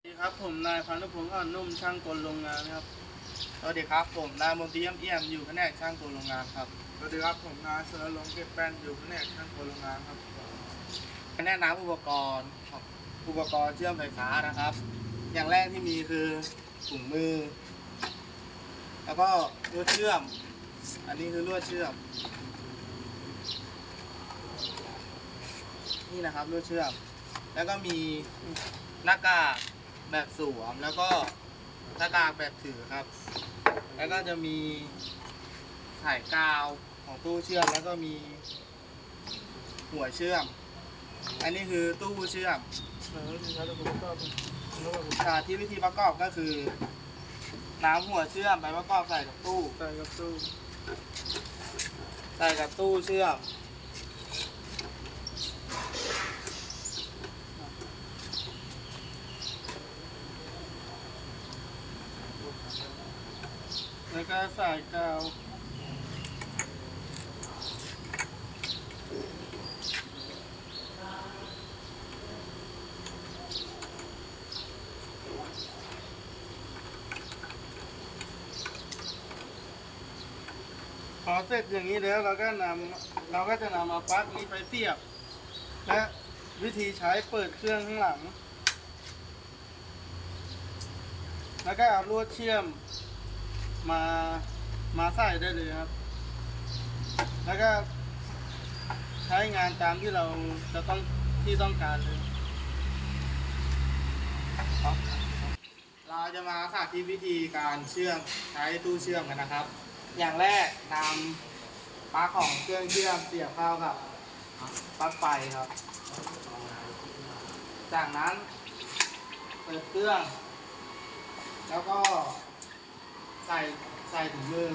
สวัสดีครับผมนายพานุพงศ์อ่อนนุ่มช่างกลโรงงานครับ สวัสดีครับผมนายมนตรีเยี่ยมเอี่ยมอยู่แผนกช่างตัวโรงงานครับ สวัสดีครับผมนายเสือลงเก็บแป้นอยู่แผนกช่างกลโรงงานครับแนะนำอุปกรณ์ครับอุปกรณ์เชื่อมไฟฟ้านะครับ อย่างแรกที่มีคือถุงมือ แล้วก็ลวดเชื่อม อันนี้คือลวดเชื่อม นี่นะครับลวดเชื่อม แล้วก็มีหน้ากาก แบบสวมแล้วก็หน้ากากแบบถือครับ แล้วก็จะมีสายกาวของตู้เชื่อมแล้วก็มีหัวเชื่อม อันนี้คือตู้เชื่อมอาที่วิธีประกอบก็คือ น้ำหัวเชื่อมไปประกอบใส่กับตู้ใส่กับตู้ใส่กับตู้เชื่อม แล้วก็สายกาวพอเสร็จอย่างนี้แล้วเราก็นำเราก็จะนำมาปลั๊กนี้ไปเสียบ และวิธีใช้เปิดเครื่องข้างหลัง แล้วก็เอาลวดเชื่อม มามาใส่ได้เลยครับ แล้วก็ใช้งานตามที่เราจะต้องที่ต้องการเลยเราจะมาสาธิตวิธีการเชื่อมใช้ตู้เชื่อมกันนะครับ อย่างแรกนำปลั๊กของเครื่องเชื่อมเสียบเข้ากับปลั๊กไฟครับ จากนั้นเปิดเครื่อง แล้วก็ ใส่ใส่ถุงมือ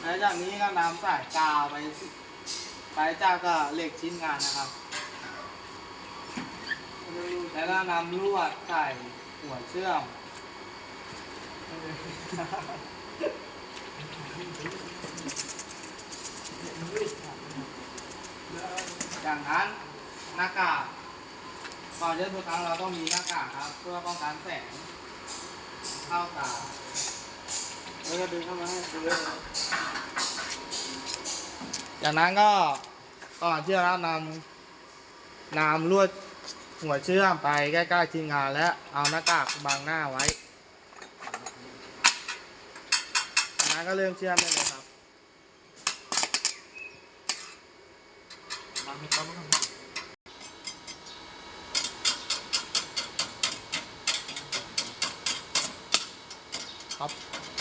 แล้วจากนี้ก็นำสายกาวไปสิไปจากกับเหล็กชิ้นงานนะครับ แล้วก็นำลวดใส่หัวเชื่อม จากนั้นหน้ากากก่อนจะทุกครั้งเราต้องมีหน้ากากครับ เพื่อป้องกันแสงเข้าตาแล้วก็ดึงเข้ามาให้ดูเลยจากนั้นก็ก่อนที่เรานำนำลวดหัวเชื่อมไปใกล้ๆทีมงานและเอาหน้ากากบังหน้าไว้ จากนั้นก็เริ่มเชื่อมได้เลยครับครับ